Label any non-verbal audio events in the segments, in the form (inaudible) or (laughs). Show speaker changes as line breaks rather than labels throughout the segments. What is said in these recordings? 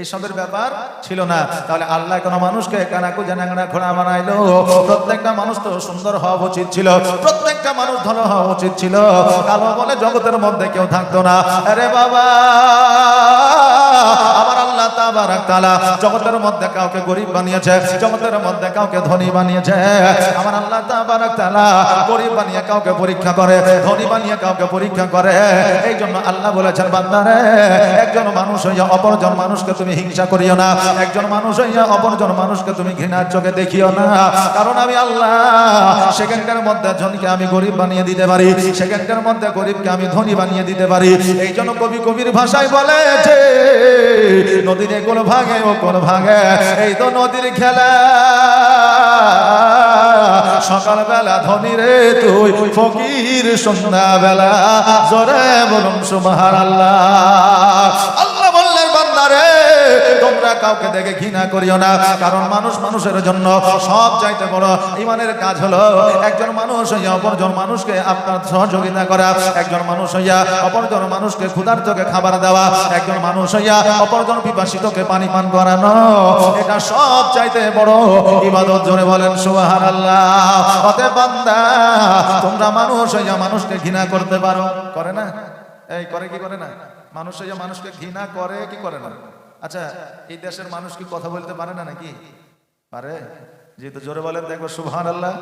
এইসবের ব্যাপার ছিল না। তাহলে আল্লাহ কোনো মানুষকে কানাকু জানাঙ্গা ঘোড়া বানাইলো। প্রত্যেকটা মানুষ তো সুন্দর হওয়া উচিত ছিল। প্রত্যেকটা মানুষ ধন হওয়া উচিত ছিল। কালো বলে জগতের মধ্যে কেউ থাকতো না। আরে বাবা! জগতের মধ্যে কাউকে গরিব বানিয়েছে, জগতের মধ্যে কাউকে ধনী বানিয়েছে। আমার আল্লাহ তাবারাক গরিব বানিয়ে কাউকে পরীক্ষা করে, ধনী বানিয়ে কাউকে পরীক্ষা করে। এই জন্য আল্লাহ বলেছেন, বান্দারে, একজন মানুষ হইয়া অপরজন মানুষকে তুমি হিংসা করিও না। একজন মানুষ হইয়া অপরজন মানুষকে তুমি ঘৃণার চোখে দেখিও না। কারণ আমি আল্লাহ, সেখানকার মধ্যে ধনীকে আমি গরিব বানিয়ে দিতে পারি, সেখানকার মধ্যে গরিবকে আমি ধনী বানিয়ে দিতে পারি। এই জন্য কবি কবির ভাষায় বলেছে নদীর কোন ভাগে ও কোন ভাগে? এই তো নদীর খেলা। সকালবেলা ধনী রে তুই, ফকির সন্ধ্যাবেলা। জরে বলুন আল্লাহ আল্লাহ তোমরা কাউকে দেখে ঘৃণা করিও না, কারণ মানুষ মানুষের জন্য সব চাইতে বড় ইমানের কাজ হলো একজন মানুষ হইয়া অপরজন মানুষকে আপনার সহযোগিতা করা, একজন মানুষ হইয়া অপরজন মানুষকে ক্ষুধার চোখে খাবার দেওয়া, একজন মানুষ হইয়া অপরজন পিপাসিতকে পানি পান করানো, এটা সব চাইতে বড় ইবাদত, জোরে বলেন সুবাহান আল্লাহ অতএব বান্দা, তোমরা মানুষ হইয়া মানুষকে ঘৃণা করতে পারো। করে না? এই, করে কি করে না? মানুষ হইয়া মানুষকে ঘৃণা করে কি করে না? আচ্ছা এই দেশের মানুষ কি কথা বলতে পারে না নাকি? পারে? যেহেতু জোরে বলেন দেখব সুবহান আল্লাহ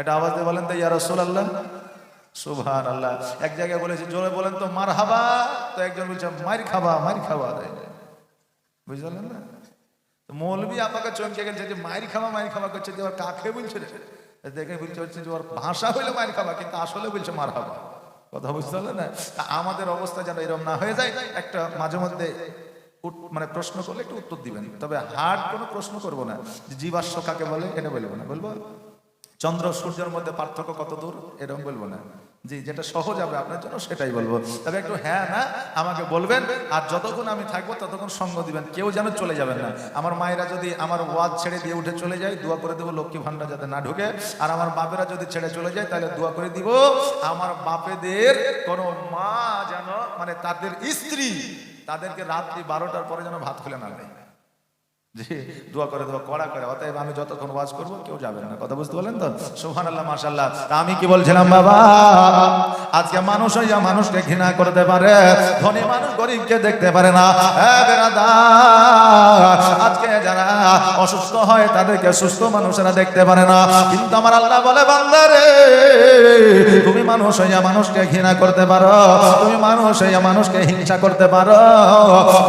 এটা আওয়াজ দিয়ে বলেন তো, ইয়া রসুল আল্লাহ সুবহান আল্লাহ এক জায়গায় বলেছি, জোরে বলেন তো মার হাবা তো একজন বলছে মার খাবা মার খাবা বুঝলেন না? তো মৌলবী আমাকে চমকে গেছে যে মায়ের খাওয়া মায়ের খাওয়া করছে, যে ওর কাকে বলছে দেখে বলছে হচ্ছে যে ওর ভাষা হইলে মায়ের খাওয়া কিন্তু আসলে বলছে মার খাওয়া কথা বুঝতে পারলে না? আমাদের অবস্থা যেন এরকম না হয়ে যায়, একটা মাঝে মধ্যে মানে প্রশ্ন করলে একটু উত্তর দিবেন। তবে হার্ড কোনো প্রশ্ন করব না। জীবাশ্ম কাকে বলে, এটা বলব না। বলব, চন্দ্র সূর্যের মধ্যে পার্থক্য কত দূর? এরকম বলব না। জি, যেটা সহজ হবে আপনার জন্য, সেটাই বলব। তবে একটু হ্যাঁ না, আমাকে বলবেন, আর যতক্ষণ আমি থাকব, ততক্ষণ সঙ্গ দিবেন। কেউ যেন চলে যাবেন না। আমার মায়েরা যদি আমার ওয়াজ ছেড়ে দিয়ে উঠে চলে যায়, দোয়া করে দেবো লক্ষ্মী ভান্ডার যাতে না ঢুকে। আর আমার বাপেরা যদি ছেড়ে চলে যায়, তাহলে দোয়া করে দিব, আমার বাপেদের কোনো মা যেন মানে তাদের স্ত্রী তাদেরকে রাত্রি বারোটার পরে যেন ভাত খুলে না দেয়। যে দোয়া করে দেবো কড়া করে। অতএব আমি যতক্ষণ ওয়াজ করব, কেউ যাবে না। কথা বুঝতে বলেন তো? সোহান আল্লাহ মাসাল্লাহ আমি কি বলছিলাম, বাবা? আজকে মানুষ হইয়া মানুষকে ঘৃণা করতে পারে। ধনী মানুষ গরিবকে দেখতে পারে না। আজকে যারা অসুস্থ হয়, তাদেরকে সুস্থ মানুষেরা দেখতে পারে না। কিন্তু আমার আল্লাহ বলে বান্দারে তুমি মানুষ হইয়া মানুষকে ঘৃণা করতে পারো। তুমি মানুষ হইয়া মানুষকে হিংসা করতে পারো।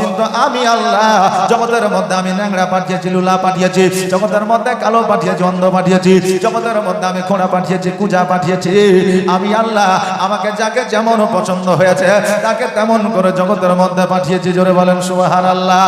কিন্তু আমি আল্লাহ, জগতের মধ্যে আমি ন্যাংরা পাঠিয়েছি, লুলা পাঠিয়েছি, জগতের মধ্যে কালো পাঠিয়েছি, অন্ধ পাঠিয়েছি, জগতের মধ্যে আমি খোঁড়া পাঠিয়েছি, কুজা পাঠিয়েছি। আমি আল্লাহ, আমাকে যাকে যেমন পছন্দ হয়েছে, তাকে তেমন করে জগতের মধ্যে পাঠিয়েছি। জোরে বলেন সুহার আল্লাহ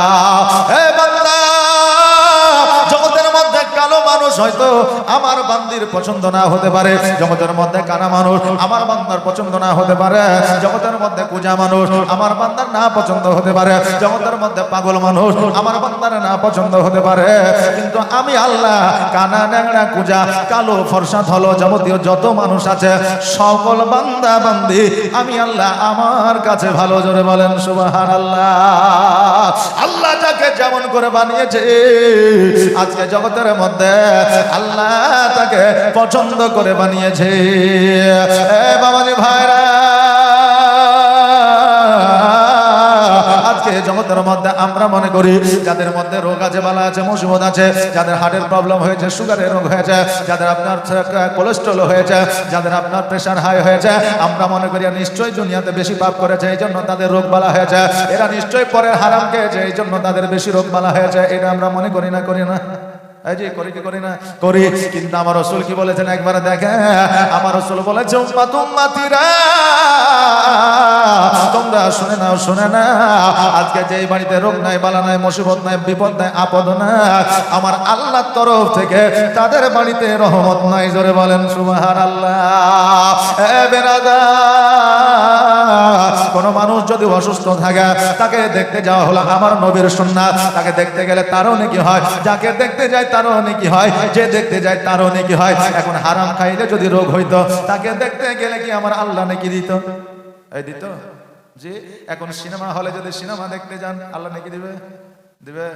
হয়তো আমার বান্দির পছন্দ না হতে পারে। জগতের মধ্যে কানা মানুষ আমার বান্দার পছন্দ না হতে পারে। জগতের মধ্যে পূজা মানুষ আমার বান্দার না পছন্দ হতে পারে। জগতের মধ্যে পাগল মানুষ আমার বান্দার না পছন্দ হতে পারে। কিন্তু আমি আল্লাহ, কানা ন্যাংরা কুজা, কালো ফর্সা ধলো যাবতীয় যত মানুষ আছে, সকল বান্দা বান্দি, আমি আল্লাহ আমার কাছে ভালো জোরে বলেন সুবাহান আল্লাহ আল্লাহ যাকে যেমন করে বানিয়েছে, আজকে জগতের মধ্যে আল্লাহ তাকে পছন্দ করে বানিয়েছে। বাবাজি ভাইরা জগতের মধ্যে আমরা মনে করি, যাদের মধ্যে রোগ আছে, বালা আছে, মুসিবত আছে, যাদের হার্টের প্রবলেম হয়েছে, সুগারের রোগ হয়েছে, যাদের আপনার কোলেস্ট্রল হয়েছে, যাদের আপনার প্রেশার হাই হয়েছে, আমরা মনে করি নিশ্চয়ই দুনিয়াতে বেশি পাপ করেছে, এই জন্য তাদের রোগ বালা হয়েছে। এরা নিশ্চয়ই পরের হারাম খেয়েছে, এই জন্য তাদের বেশি রোগ বালা হয়েছে, এটা আমরা মনে করি না করি না। যে, করি কি, করি না? করি। কিন্তু আমার রসুল কি বলেছেন? একবার দেখে। আমার রসুল বলেছে উম্মাত উম্মাতিরা তোমরা শুনে নাও, শুনে না আজকে যে বাড়িতে রোগ নাই, বালা নাই, মুসিবত নাই, বিপদ নাই, আপদ না আমার আল্লাহর তরফ থেকে তাদের বাড়িতে রহমত নাই। জোরে বলেন সুবহান আল্লাহ এ বেরাদার কোন মানুষ যদি অসুস্থ থাকে, তাকে দেখতে যাওয়া হলো আমার নবীর সুন্নাত। তাকে দেখতে গেলে তারও নাকি হয়, যাকে দেখতে যায় তারও নাকি হয়, যে দেখতে যায় তারও নাকি হয়। এখন হারাম খাইলে যদি রোগ হইতো, তাকে দেখতে গেলে কি আমার আল্লাহ নাকি দিত? এই দিত? যে এখন সিনেমা হলে যদি সিনেমা দেখতে যান, আল্লাহ নাকি দিবে? দিবে?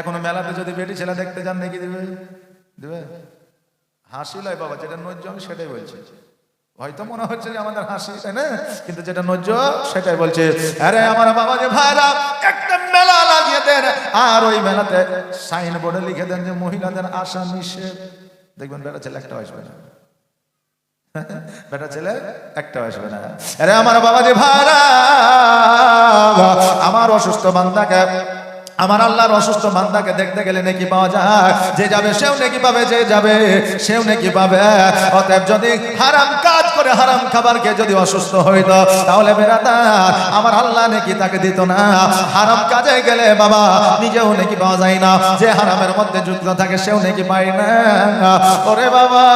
এখনও মেলাতে যদি বেটি ছেলে দেখতে যান, নাকি দিবে? দিবে? হাসি লয় বাবা, যেটা নজ্জ সেটাই বলছি। হয়তো মনে হচ্ছে যে আমাদের হাসি, তাই না? কিন্তু যেটা নজ্জ সেটাই বলছে, আরে আমার বাবা যে ভাইরা, একটা মেলা লাগিয়ে দেন। আর ওই মেলাতে সাইন বোর্ডে লিখে দেন যে মহিলাদের আশা নিষেধ। দেখবেন বেটা ছেলে একটা আসবে না। বেটা ছেলে একটা আসবে না। আরে আমার বাবা যে ভাইরা, আমার অসুস্থ বান্দাকে, আমার আল্লাহর অসুস্থ বান্দাকে দেখতে গেলে নাকি পাওয়া যায়। যে যাবে, সেও নাকি পাবে, যে যাবে, সেও নাকি পাবে। অতএব যদি হারাম করে হারাম খাবার খেয়ে যদি অসুস্থ হইত, তাহলে বেড়াতার আমার আল্লাহ নাকি তাকে দিত না। হারাম কাজে গেলে বাবা, নিজেও নাকি পাওয়া যায় না। যে হারামের মধ্যে যুক্ত থাকে, সেও নাকি পায় না। ওরে বাবা!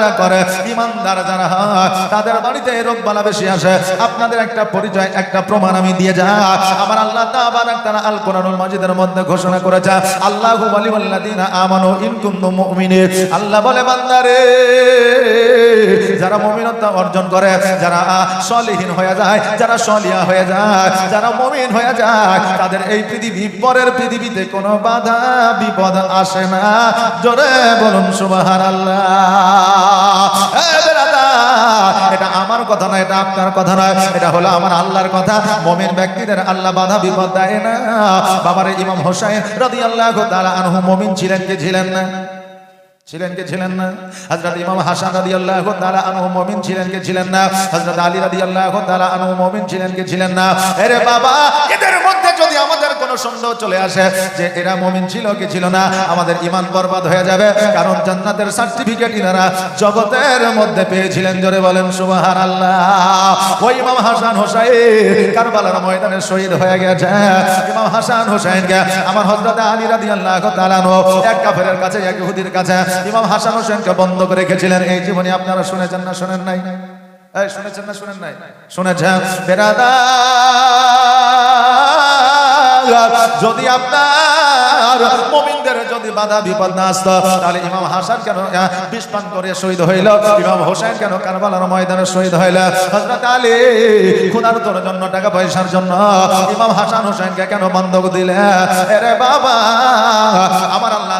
যারা করে ইমানদার যারা তাদের বাড়িতে রোগ বালা বেশি আসে। আপনাদের একটা পরিচয় একটা প্রমাণ আমি দিয়ে যা। আমার আল্লাহ তাআলা আল কোরআনুল মাজিদের মধ্যে ঘোষণা করেছে আল্লাহু ওয়ালিউল্লাযিনা আমানু ইন কুনতুম আল্লাহ বলে বান্দারে যারা মুমিনত্ব অর্জন করে যারা সলিহীন হয়ে যায় যারা সলিয়া হয়ে যায় যারা মমিন হয়ে যায় তাদের এই পৃথিবী পরের পৃথিবীতে কোনো বাধা বিপদ আসে না। জোরে বলুন সুবহানাল্লাহ। এ বেরাদার, এটা আমার কথা নয়, এটা আপনার কথা নয়, এটা হলো আমার আল্লাহর কথা। মমিন ব্যক্তিদের আল্লাহ বাধা, বিপদ দেয় না। বাবার ইমাম হোসাইন রাদিয়াল্লাহু তাআলা আনহু মমিন ছিলেন কি ছিলেন না? ছিলেন কে ছিলেন না? হযরত ইমাম হাসান রাদিয়াল্লাহু তাআলা আনহু মুমিন ছিলেন কে ছিলেন না? হযরত আলী রাদিয়াল্লাহু তাআলা আনহু মুমিন ছিলেন কে ছিলেন না? আরে বাবা, এদের মধ্যে যদি আমাদের কোনো সন্দেহ চলে আসে যে এরা মমিন ছিল কি ছিল না, আমাদের ইমান বরবাদ হয়ে যাবে। কারণ জান্নাতের সার্টিফিকেট ইনারা জগতের মধ্যে পেয়েছিলেন, জোরে বলেন, সুবহানাল্লাহ। ওই ইমাম হাসান হোসেন কারবালার ময়দানে শহীদ হয়ে গেছে। ইমাম হাসান হোসেনকে আমার হযরত আলী রাদিয়াল্লাহু তাআলা আনহু এক কাফেরের কাছে, এক ইহুদির কাছে ইমাম হাসান হোসেনকে বন্ধ করে রেখেছিলেন। এই জীবনে আপনারা শুনেছেন না শোনেন নাই? শুনেছেন না শুনেন নাই? শুনেছেন? বেরাদা যদি আপনার মুমিনদের যদি বাধা বিপদ না আসতো তাহলে ইমাম হাসান কেন আহ, বিষ পান করে শহীদ হইল? ইমাম হোসেন কেন কারবালার ময়দানে শহীদ হইল? হযরত আলী তোর জন্য টাকা পয়সার জন্য ইমাম হাসান হোসেনকে কেন বন্ধক দিলে? আরে বাবা আমার আল্লাহ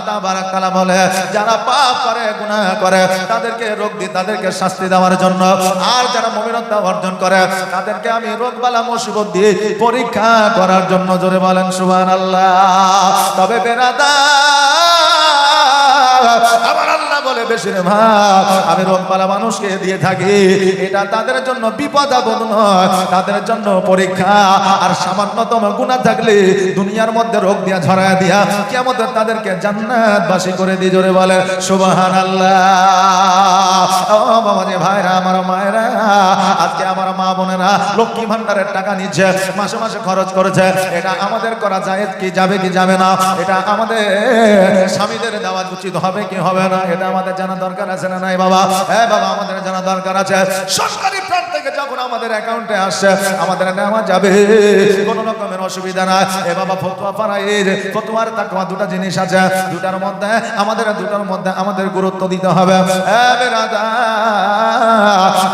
বলে যারা পাপ করে গুনাহ করে তাদেরকে রোগ দিই তাদেরকে শাস্তি দেওয়ার জন্য আর যারা মুমিনত্ব অর্জন করে তাদেরকে আমি রোগ বালা মুসিবত দিয়ে পরীক্ষা করার জন্য জোরে বলেন সুবহানাল্লাহ। তবে বেরাদা আমার আল্লাহ বলে বেশি রে ভাগ আমি রোগবালা মানুষকে দিয়ে থাকি। এটা তাদের জন্য বিপদ আপদ নয়, তাদের জন্য পরীক্ষা। আর সামান্যতম গুণা থাকলে দুনিয়ার মধ্যে রোগ দিয়া, ঝরায় দিয়া কেমন তাদেরকে জান্নাতবাসী করে দিয়ে জোরে বলে সুবাহান আল্লাহ ও বাবা যে ভাইরা, আমার মায়েরা, আজকে আমার মা বোনেরা লক্ষ্মী ভান্ডারের টাকা নিচ্ছে, মাসে মাসে খরচ করেছে। এটা আমাদের করা যায় কি যাবে কি যাবে না, এটা আমাদের স্বামীদের দেওয়া উচিত হবে কি হবে না, এটা আমাদের জানা দরকার আছে না নাই বাবা? হ্যাঁ বাবা, আমাদের জানা দরকার আছে। সরকারি প্রাণ থেকে যখন আমাদের অ্যাকাউন্টে আসছে আমাদের নেওয়া যাবে। কোনো রকমের অসুবিধা না এ বাবা ফতুয়া পাড়ায় ফতুয়ার তাকওয়া দুটা জিনিস আছে। দুটার মধ্যে, আমাদের দুটার মধ্যে আমাদের গুরুত্ব দিতে হবে।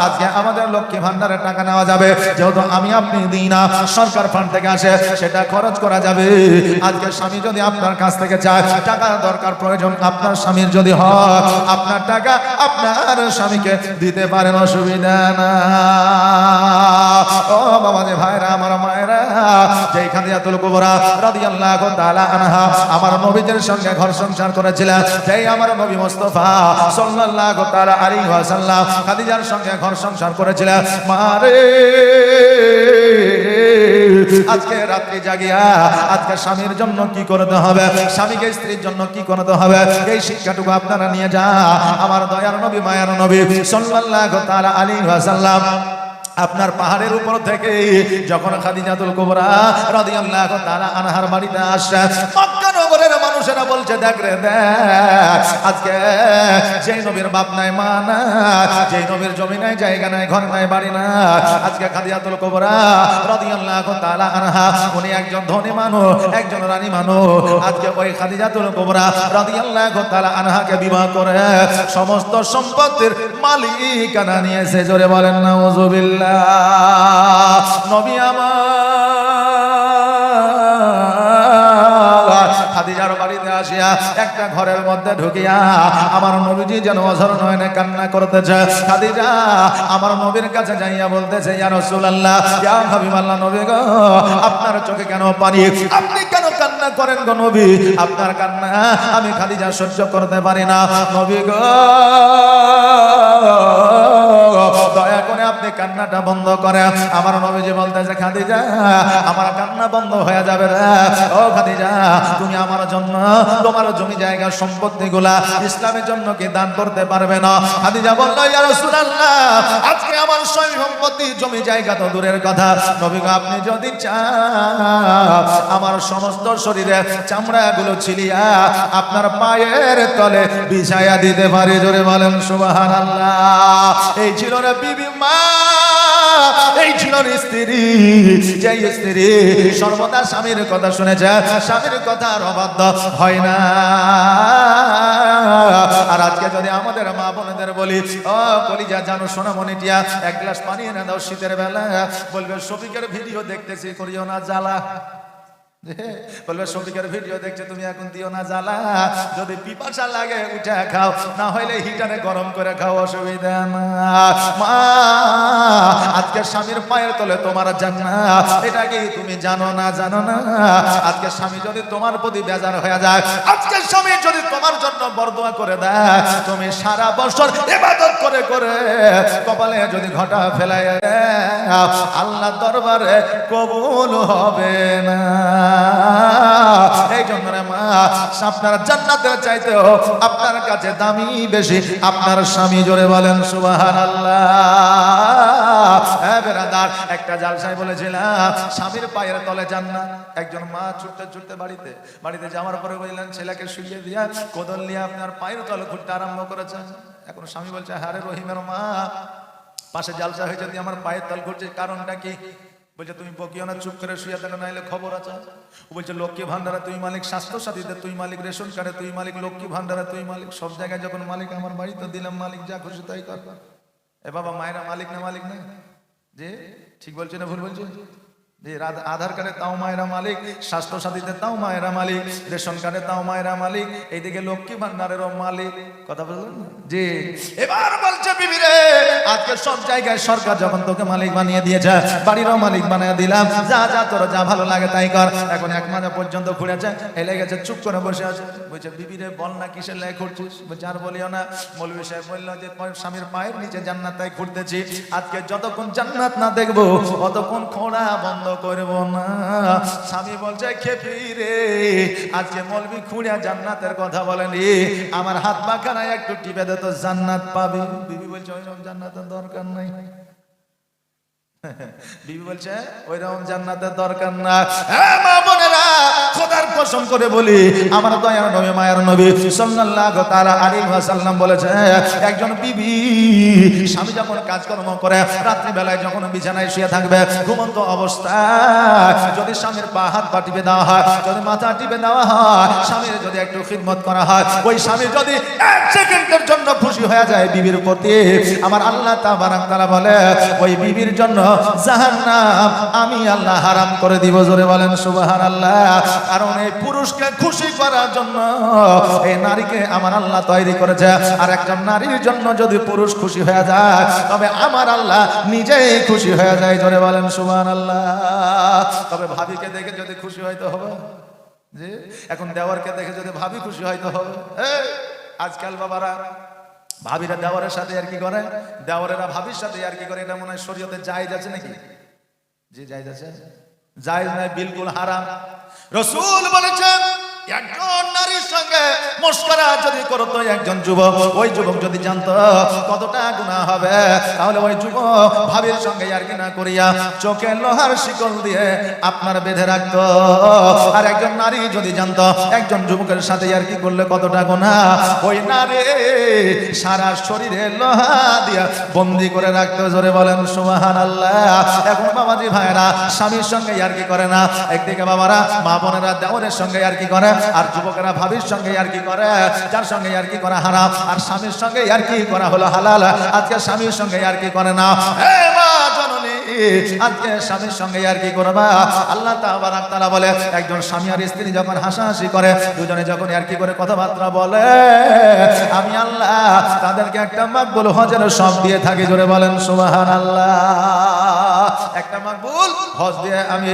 আজকে আমাদের লক্ষ্মী ভান্ডারের টাকা নেওয়া যাবে। যেহেতু আমি আপনি দিই না, সরকার ফান্ড থেকে আসে, সেটা খরচ করা যাবে। আজকে স্বামী যদি আপনার কাছ থেকে চায়, টাকা দরকার প্রয়োজন আপনার স্বামীর যদি হয়, আপনার টাকা আপনার স্বামীকে দিতে পারেন, অসুবিধা না ও বাবা যে ভাইরা, আমার মায়েরা যেই খাদিজাতুল কুবরা রাদিয়াল্লাহু তাআলা আনহা আমার নবীদের সঙ্গে ঘর সংসার করেছিলেন, যেই আমার নবী মুস্তাফা সাল্লাল্লাহু তাআলা আলাইহি ওয়াসাল্লাম খাদিজার সঙ্গে ঘর সংসার করেছিলেন। মারে আজকে রাত্রি জাগিয়া আজকে স্বামীর জন্য কি করতে হবে? স্বামীকে স্ত্রীর জন্য কি করতে হবে? এই শিক্ষাটুকু আপনারা নিয়ে যা। আমার দয়ার নবী, মায়ার নবী সাল্লাল্লাহু তাআলা আলাইহি ওয়াসাল্লাম আপনার পাহাড়ের উপর থেকে যখন খাদিজাতুল কুবরা রাদিয়াল্লাহু তাআলা আনহার বাড়িতে আসে মক্কা নগরের মানুষেরা বলছে, দেখ রে আজকে যেই নবীর বাপ নাই, মা না যেই নবীর জমি নাই, জায়গা নাই, ঘর নাই, বাড়ি না আজকে খাদিয়াতুল কুবরা রাদিয়াল্লাহু তাআলা আনহা, উনি একজন ধনী মানুষ, একজন রানী মানুষ, আজকে ওই খাদিজাতুল কুবরা রাদিয়াল্লাহু তাআলা আনহাকে বিবাহ করে সমস্ত সম্পত্তির মালিকানা নিয়েছে। জোরে বলেন, নাউজুবিল্লাহ, নবী আমার খাদিজার আসিয়া একটা ঘরের মধ্যে ঢুকিয়া আমার নবীজি যেন অঝর নয়নে কান্না করতেছে। খাদিজা, আমার নবীর কাছে যাইয়া বলতেছে, ইয়া রাসূলুল্লাহ, ইয়া হাবিবাল্লাহ নবী গো, আপনার চোখে কেন পানি? আপনি কেন কান্না করেন গো নবী? আপনার কান্না আমি খাদিজা সহ্য করতে পারি না। নবী গো, দয়া করে আপনি কান্নাটা বন্ধ করে আমার নবীজি বলতেছে, খাদিজা, আমার কান্না বন্ধ হয়ে যাবে ও খাদিজা, তুমি আমার জন্য, তোমার জমি জায়গা সম্পত্তি গুলা ইসলামের জন্য কি দান করতে পারবে না? খাদিজা বলল, ইয়া রাসূলুল্লাহ, আজকে আমার সয় সম্পত্তি, জমি জায়গা তো দূরের কথা। নবী আপনি যদি চান, আমার সমস্ত শরীরে চামড়াগুলো ছিলিয়া আপনার পায়ের তলে বিছায়া দিতে পারি। জোরে বলেন, সুবহানাল্লাহ। এই ছিল না বিবি এই ছিল স্ত্রী। যে স্ত্রী সর্বদা স্বামীর কথা শুনেছে, স্বামীর কথা আর অবাধ্য হয় না। আর আজকে যদি আমাদের মা বোনদের বলি, ও কলিজা, জানো সোনা মনিটিয়া এক গ্লাস পানি এনে দাও শীতের বেলা। বলবে, শফিকের ভিডিও দেখতেছি, করিও না, জ্বালা। (laughs) বলবে শফিকের ভিডিও দেখছে, তুমি এখন দিও না জ্বালা। যদি পিপাসা লাগে, উঠে খাও। না হইলে হিটারে গরম করে খাও, অসুবিধা না। মা, আজকে স্বামীর পায়ের তলে তোমার জান্নাত। এটা কি তুমি জানো না জানো না? আজকে স্বামী যদি তোমার প্রতি বেজার হয়ে যায়, আজকে স্বামী যদি তোমার জন্য বরদোয়া করে দেয়, তুমি সারা বছর ইবাদত করে করে কপালে যদি ঘটা ফেলায় আল্লাহ দরবারে কবুল হবে না। এই জন্য রে মা, আপনার জান্নাতের চাইতেও আপনার কাছে দামি বেশি। আপনার স্বামী জোরে বলেন সুবাহান আল্লাহ হ্যাঁ বেরাদার, একটা জালসাই বলেছিলাম, স্বামীর পায়ের তলে জান্নাত একজন মা ছুটতে ছুটতে বাড়িতে বাড়িতে যাওয়ার পরে বললেন, ছেলেকে শুইয়ে দিয়া কোদল নিয়ে আপনার পায়ের তলে ঘুরতে আরম্ভ করেছে এখন স্বামী বলছে হারে রহিমের মা, পাশে জালসা হয়েছে দিয়ে আমার পায়ের তল ঘুরছে, কারণটা কি? বলছে, তুমি বকিও না চুপ করে শুয়ে থাকো নাইলে খবর আছে। ও বলছে, লক্ষ্মী ভান্ডারা তুই মালিক, স্বাস্থ্য সাথীতে তুই মালিক, রেশন কার্ডে তুই মালিক, লক্ষ্মী ভান্ডারা তুই মালিক, সব জায়গায় যখন মালিক, আমার বাড়িতে দিলাম, মালিক যা খুশি তাই কর। এ বাবা, মায়েরা মালিক না মালিক না? যে, ঠিক বলছে না ভুল বলছে? যে আধার কার্ডে তাও মায়েরা মালিক, স্বাস্থ্য সাথীতে তাও মায়েরা মালিক, রেশন কার্ডে তাও মায়েরা মালিক, এইদিকে লক্ষ্মী ভান্ডারেরও মালিক। কথা বললেন না? জি। এবার বলছে বিবি রে আজকে সব জায়গায় সরকার যখন তোকে মালিক বানিয়ে দিয়েছে, বাড়িরও মালিক বানিয়ে দিলাম। যা যা, তোর যা ভালো লাগে তাই কর। এখন এক মাঝে পর্যন্ত ঘুরেছে এলে গেছে, চুপ করে বসে আছে। বলছে বিবি রে বল না কিসের লাই ঘুরছিস? বলছে, আর বলিও না। মৌলবী সাহেব বলল যে স্বামীর পায়ের নিচে জান্নাত তাই ঘুরতেছি। আজকে যতক্ষণ জান্নাত না দেখব, অতক্ষণ খোঁড়া বন্ধ করব না। স্বামী বলছে, খেপি রে, আজকে মলবি খুঁড়িয়া জান্নাতের কথা বলেনি। আমার হাত পাখানায় একটু টিপে দে, তো জান্নাত পাবি। বিবি বলছে ওইরকম জান্নাতের দরকার নাই। (laughs) বিবি বলছে ওইরকম জান্নাতের দরকার না। হ্যাঁ অবস্থায় যদি স্বামীর হাত পা টিপে দেওয়া হয়, যদি মাথা টিপে দেওয়া হয়, স্বামীর যদি একটু খিদমত করা হয়, ওই স্বামী যদি জন্য খুশি হয়ে যায় বিবির প্রতি, আমার আল্লাহ তাবারাক বলে ওই বিবির জন্য জাহান্নাম আমি আল্লাহ হারাম করে দিব জোরে বলেন সুবহানাল্লাহ। কারণ এই পুরুষকে খুশি করার জন্য এই নারীকে আমার আল্লাহ তৈরি করেছে। আর একজন নারীর জন্য যদি পুরুষ খুশি হয়ে যায় তবে আমার আল্লাহ নিজেই খুশি হয়ে যায় জোরে বলেন সুবহানাল্লাহ। তবে ভাবিকে দেখে যদি খুশি হয়তো হবে। যে এখন দেওয়ারকে দেখে যদি ভাবি খুশি হয়তো হবে। এই, আজকাল বাবারা ভাবিরা দেওয়ারের সাথে আর কি করে? দেওয়ারেরা ভাবির সাথে আর কি করে? এটা মনে হয় শরীয়তে যাই আছে নাকি? যে যাই আছে। যাই নাই বিলকুল হারাম। রসুল বলেছেন একজন নারীর সঙ্গে মস্করা যদি করতো একজন যুবক, ওই যুবক যদি জানতো কতটা গুণা হবে, তাহলে ওই যুবক ভাবির সঙ্গে আর কি না করিয়া চোখে লোহার শিকল দিয়ে আপনার বেঁধে রাখতো। আর একজন নারী যদি জানতো একজন যুবকের সাথে আর কি করলে কতটা গুণা ওই নারী সারা শরীরে লোহা দিয়া বন্দি করে রাখতো। জোরে বলেন সুবাহান আল্লাহ এখন বাবাজি ভাইরা স্বামীর সঙ্গে আর কি করে না? একদিকে বাবারা মা বোনেরা দেওয়ারের সঙ্গে আর কি করে? আর যুবকেরা ভাবির সঙ্গে আর কি করে? যার সঙ্গে আর কি করা হারাম? আর স্বামীর সঙ্গে আর কি করা হলো হালাল? আজকে স্বামীর সঙ্গে আর কি করে না? আজকে স্বামীর সঙ্গে আর কি করবা? আল্লাহ তাবারাক বলে, একজন স্বামী আর স্ত্রী যখন হাসাহাসি করে, দুজনে যখন আর কি করে কথাবার্তা বলে, আমি আল্লাহ তাদেরকে একটা মাকবুল হজের সব দিয়ে থাকি, জোরে বলেন, সুবহানাল্লাহ। একটা মাকবুল হজ দিয়ে আমি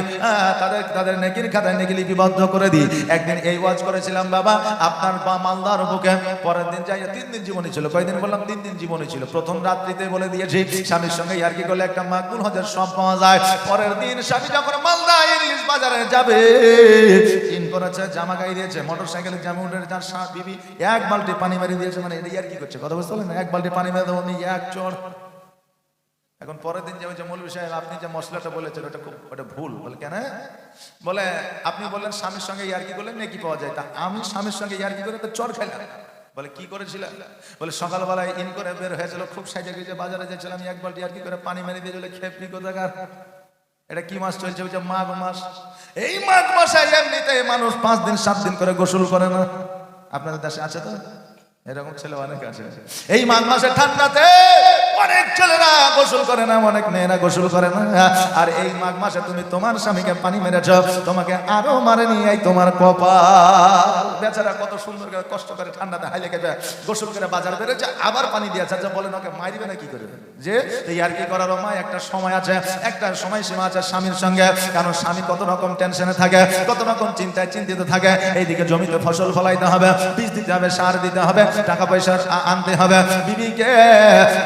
তাদের তাদের নেকির খাতায় নেকি লিপিবদ্ধ করে দিই। একদিন এই ওয়াজ করেছিলাম, বাবা, আপনার বা মালদার বুকে, পরের দিন যাই তিন দিন জীবনী ছিল। কয়দিন বললাম? তিন দিন জীবনী ছিল। প্রথম রাত্রিতে বলে দিয়েছি, স্বামীর সঙ্গে আর কি করলে একটা মাকবুল হজের সব পাওয়া যায়। পরের দিন স্বামী যখন মালদা ইংলিশ বাজারে যাবে ইন করেছে, জামা গাই দিয়েছে মোটর সাইকেলে জামা উঠে সা বিবি, এক বালতি পানি মারি দিয়েছে। মানে এটা আর কি করছে? কথা বুঝতে এক বালতি পানি মেরে দেবো এক চড় এখন পরের দিন যে যে সাহেব, আপনি যে মশলাটা বলেছেন, ওটা খুব ওটা ভুল। বলে, কেন? বলে, আপনি বললেন স্বামীর সঙ্গে ইয়ার্কি করলেন নাকি পাওয়া যায়? তা আমি স্বামীর সঙ্গে ইয়ার কি করে? চর খেলাম বলে, কি করেছিল? বলে, সকালবেলায় ইন করে বের হয়েছিল, খুব সাইজে গেছে বাজারে যাচ্ছিলাম, এক বালটি আর কি করে পানি মেরে দিয়ে চলে খেপি কোথাকার? এটা কি মাস চলছে যে মাঘ মাস। এই মাঘ মাসে এমনিতে মানুষ পাঁচ দিন, সাত দিন করে গোসল করে না। আপনাদের দেশে আছে তো? এরকম ছেলে অনেক আছে। এই মাঘ মাসে ঠান্ডাতে অনেক ছেলেরা গোসল করে না, অনেক মেয়েরা গোসল করে না। আর এই মাঘ মাসে তুমি তোমার স্বামীকে পানি মেরেছ, তোমাকে আরও মারেনি এই তোমার কপাল। বেচারা কত সুন্দর করে কষ্ট করে ঠান্ডাতে হাইলে কেটে গোসল করে বাজার বেরোচ্ছে, আবার পানি দিয়েছে আচ্ছা বলেন ওকে মারিবে না কি করবে যে, এই আর কি করার মা? একটা সময় আছে, একটা সময় সীমা আছে স্বামীর সঙ্গে। কারণ স্বামী কত রকম টেনশনে থাকে, কত রকম চিন্তায় চিন্তিত থাকে। এইদিকে জমিতে ফসল ফলাইতে হবে, বীজ দিতে হবে, সার দিতে হবে। টাকা পয়সা আনতে হবে বিবিকে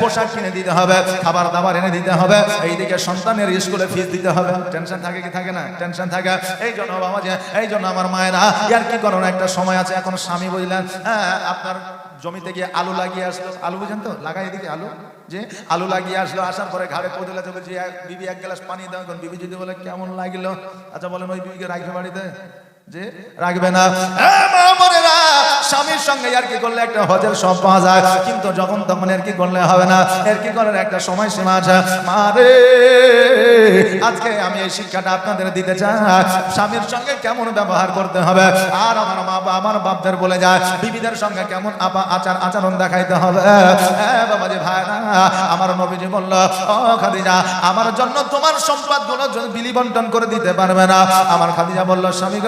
পোশাক কিনে দিতে হবে, খাবার দাবার এনে দিতে হবে, এইদিকে সন্তানের স্কুলে ফিস দিতে হবে। টেনশন থাকে কি থাকে না? টেনশন থাকে। এই জন্য বাবা যে, এই জন্য আমার মায়েরা, ইয়ার কি করার একটা সময় আছে, এখন স্বামী বুঝলেন হ্যাঁ আপনার জমিতে গিয়ে আলু লাগিয়ে আসলো। আলু বুঝেন তো? লাগাই এদিকে আলু। যে, আলু লাগিয়ে আসলো, আসার পরে ঘাড়ে চলে যে এক- বিবি এক গ্লাস পানি দাও। এখন বিবি যদি বলে, কেমন লাগল? আচ্ছা বলেন, ওই বিবিকে রাখবে বাড়িতে? যে, রাখবে না। স্বামীর সঙ্গে আর কি করলে একটা হজের সব পাওয়া যায়। কিন্তু যখন তখন এর কি করলে হবে না। এর কি করার একটা সময় সীমা আছে মারে আজকে আমি এই শিক্ষাটা আপনাদের দিতে চাই। স্বামীর সঙ্গে কেমন ব্যবহার করতে হবে? আর আমার মা বা, আমার বাপদের বলে যায়, বিবিদের সঙ্গে কেমন আপা আচার আচরণ দেখাইতে হবে? হ্যাঁ বাবাজি ভাইরা আমার নবীজি বলল, ও খাদিজা, আমার জন্য তোমার সম্পদগুলো বিলি বন্টন করে দিতে পারবে না? আমার খাদিজা বলল, স্বামী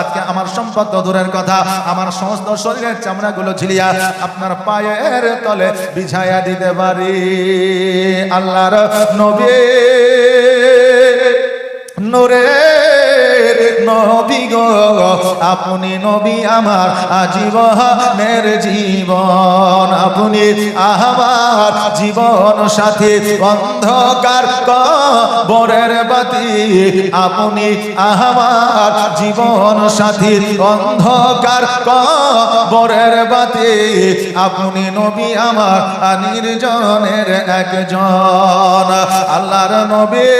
আজকে আমার সম্পদ তো দূরের কথা। আমার সমস্ত শরীরের চামড়া গুলো ঝিলিয়া আপনার পায়ের তলে বিছায়া দিতে পারি। আল্লাহর নবী নোরে নবী গো, আপনি নবী আমার আজীবনের জীবন। আপনি আমার জীবন সাথী অন্ধকার বরের বাতি। আপনি আমার জীবন সাথী অন্ধকার বরের বাতি। আপনি নবী আমার নির্জনের একজন। আল্লাহর নবী,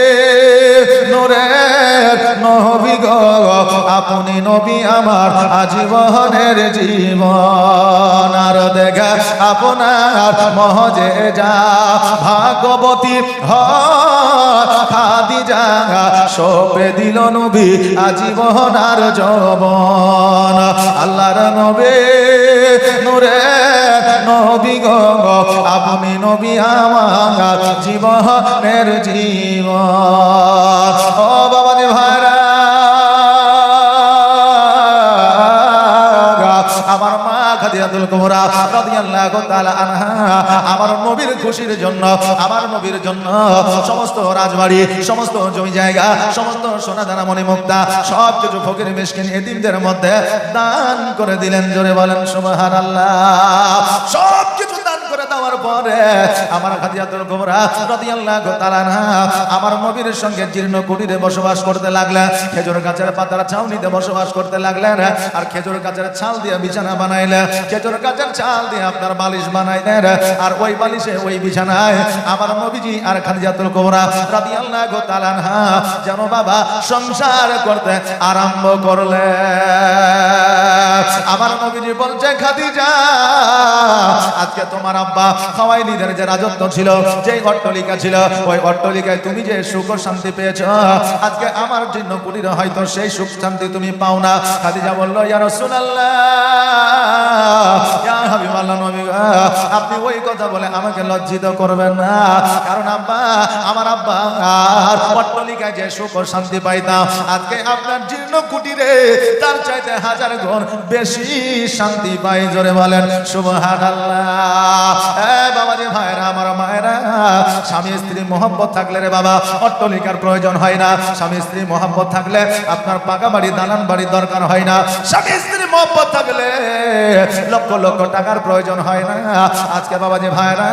নূরের নবী গো আপনি নবী আমার আজীবনের জীবন। আর দেখা আপনার মহজে যা ভাগবতী হাদি যা সপে দিল নবী আজীবন আর যবন। আল্লাহর নবী নূরের নবী গো, আপনি নবী আমার জীবনের জীবন। খাদিজাতুল কুমরা রাদিয়াল্লাহু তাআলা আনহা, আমার নবীর খুশির জন্য, আমার নবীর জন্য সমস্ত রাজবাড়ি, সমস্ত জমি জায়গা, সমস্ত সোনা দানা মুক্তা সব কিছু ফকির মিসকিন এতিমদের মধ্যে দান করে দিলেন। জোরে বলেন, সুবহানাল্লাহ। সব দেওয়ার পরে আমার খাদিজাতুল কুবরা রাদিয়াল্লাহু তাআলা আনহা আমার নবীর সঙ্গে জীর্ণ কুটিরে বসবাস করতে লাগলেন। খেজুর গাছের পাতার ছাউনিতে বসবাস করতে লাগলেন আর খেজুর গাছের ছাল দিয়ে বিছানা বানাইলেন। খেজুর গাছের ছাল দিয়ে আপনার বালিশ বানাইলেন আর ওই বালিশে ওই বিছানায় আমার নবীজি আর খাদিজাতুল কুবরা রাদিয়াল্লাহু তাআলা আনহা যেন বাবা সংসার করতে আরম্ভ করলে আমার নবীজি বলছে, খাদিজা, আজকে তোমার আব্বা খাওয়াইলিদের যে রাজত্ব ছিল যে অট্টলিকা ছিল ওই অট্টলিকায় তুমি যে সুখ শান্তি পেয়েছ আজকে আমার জন্য কুটিরে হয়তো সেই সুখ শান্তি তুমি পাও না। খাদিজা বলল ইয়া ইয়া গো, আপনি ওই কথা বলে আমাকে লজ্জিত করবেন না। কারণ আব্বা আমার আব্বা আর অট্টলিকায় যে সুখ শান্তি পাইতাম আজকে আপনার জীর্ণ কুটিরে তার চাইতে হাজার গুণ বেশি শান্তি পাই। জোরে বলেন শুভ সুবহানাল্লাহ। এ বাবাজি ভাইরা, আমার মায়েরা। স্বামী, স্ত্রী মোহাম্মত থাকলে রে বাবা, অট্টলিকার প্রয়োজন হয় না। স্বামী, স্ত্রী মোহাম্মত থাকলে আপনার পাকা বাড়ি দালান বাড়ির দরকার হয় না। স্বামী, স্ত্রী মোহাম্মত থাকলে লক্ষ লক্ষ টাকার প্রয়োজন হয় না। আজকে বাবাজি ভাইরা,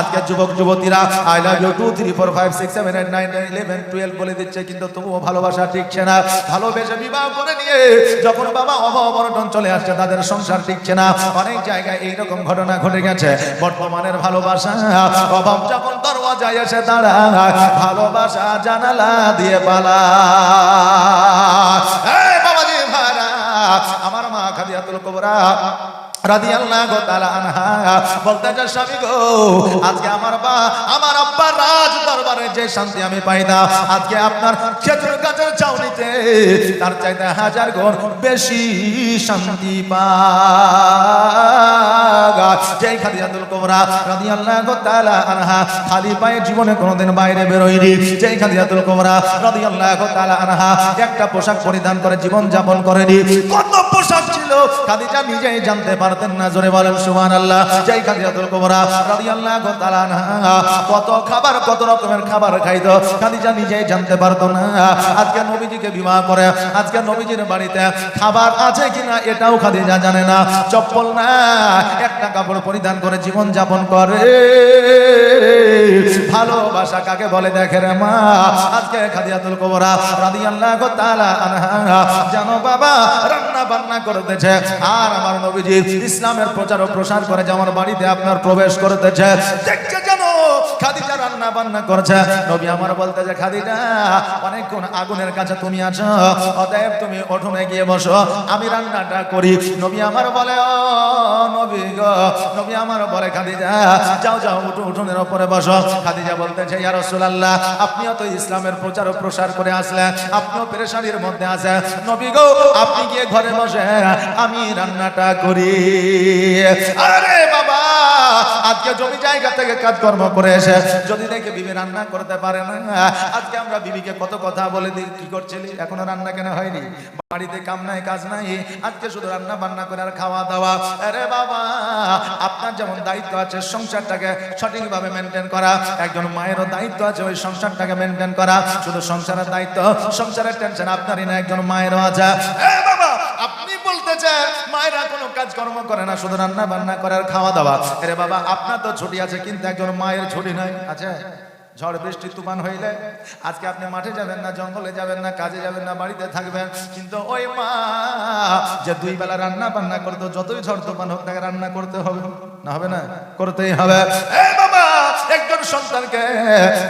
আজকে যুবক, যুবতীরা I love you two three four five six seven eight nine eleven twelve বলে দিচ্ছে, কিন্তু তবুও ভালোবাসা টিকছে না। ভালোবেসে বিবাহ করে নিয়ে যখন বাবা অভাব অনটন চলে আসছে, তাদের সংসার টিকছে না। অনেক জায়গায় এইরকম ঘটনা ঘটে গেছে। বর্তমানের ভালোবাসা, অভাব যখন দরওয়াজায় এসে দাঁড়ায়, ভালোবাসা জানালা দিয়ে পালা বাবাজি ভাড়া আমার মা খাদিয়াতুল কুবরা গো, আজকে আমার আমার দরবারে শান্তি আমি পাইতাম আজকে আপনার হাজার বেশি আনহা খালি পায়ে জীবনে কোনোদিন বাইরে বেরোয়নি। যেই খাদিজাতুল কুবরা রাদিয়াল্লাহু তাআলা আনহা একটা পোশাক পরিধান করে জীবন যাপন করেনি। কত ছিল। খাদিজা নিজেই জানতে পারতেন না, জোরে বলেন, সুবহানাল্লাহ। যেই খাদিজাতুল রাদিয়াল্লাহু তাআলা আনহা, কত খাবার, কত রকমের খাবার খাইতো, খাদিজা নিজেই জানতে পারতো না। আজকে নবীজিকে বিবাহ করে, আজকে নবীজির বাড়িতে খাবার আছে কিনা এটাও খাদিজা জানে না। চপ্পল না, একটা কাপড় পরিধান করে জীবন যাপন করে। ভালোবাসা কাকে বলে দেখে রে মা? আজকে খাদিয়াতুল কুবরা রাদিয়াল্লাহু তাআলা জানো বাবা রান্না বান্না করতেছে আর আমার নবীজি ইসলামের প্রচার ও প্রসার করে যে আমার বাড়িতে আপনার প্রবেশ করতেছে দেখছে জানো খাদিজা রান্না বান্না করছে। নবী আমার বলতেছে খাদিজা, অনেকক্ষণ আগুনের কাছে তুমি আছো। অতএব তুমি উঠোনে গিয়ে বসো। আমি রান্নাটা করি। নবী আমার বলে, ও নবী গো। নবী আমার বলে, খাদিজা, যাও যাও, উঠো, উঠোনের উপরে বসো। খাদিজা বলতেছে, ইয়া রাসূলুল্লাহ, আপনিও তো ইসলামের প্রচার ও প্রসার করে আসলেন। আপনিও পেরেশানির মধ্যে আছেন। নবী গো, আপনি গিয়ে ঘরে বসে আমি রান্নাটা করি। আরে বাবা আজকে জমি জায়গা থেকে কাজকর্ম করে এসে যদি দেখে বিবি রান্না করতে পারে না, আজকে আমরা বিবিকে কত কথা বলে দিই, কি করছিলি? এখনও রান্না কেন হয়নি? বাড়িতে কাম নাই, কাজ নাই, আজকে শুধু রান্না বান্না করে আর খাওয়া দাওয়া। আরে বাবা, আপনার যেমন দায়িত্ব আছে সংসারটাকে সঠিকভাবে মেনটেন করা, একজন মায়েরও দায়িত্ব আছে ওই সংসারটাকে মেনটেন করা। শুধু সংসারের দায়িত্ব, সংসারের টেনশন আপনারই না, একজন মায়েরও আছে। আপনি মায়েরা কোনো কাজকর্ম করে না, শুধু রান্না বান্না করার খাওয়া দাওয়া। আরে বাবা, আপনার তো ছুটি আছে, কিন্তু একজন মায়ের ছুটি নাই। আছে? ঝড় বৃষ্টি তুফান হইলে আজকে আপনি মাঠে যাবেন না, জঙ্গলে যাবেন না, কাজে যাবেন না, বাড়িতে থাকবেন। কিন্তু ওই মা যে দুই বেলা রান্না বান্না করতো, যতই ঝড় তুফান হোক তাকে রান্না করতে হবে। না হবে না? করতেই হবে। বাবা, একজন সন্তানকে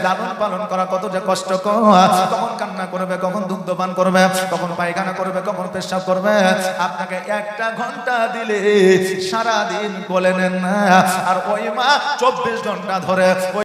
লালন পালন করা কত যে কষ্ট কখন কান্না করবে, কখন করবে, কখন পায়খানা করবে করবে। আপনাকে একটা ঘণ্টা দিলে সারা দিন বলে নেন না। আর ওই মা চব্বিশ ঘণ্টা ধরে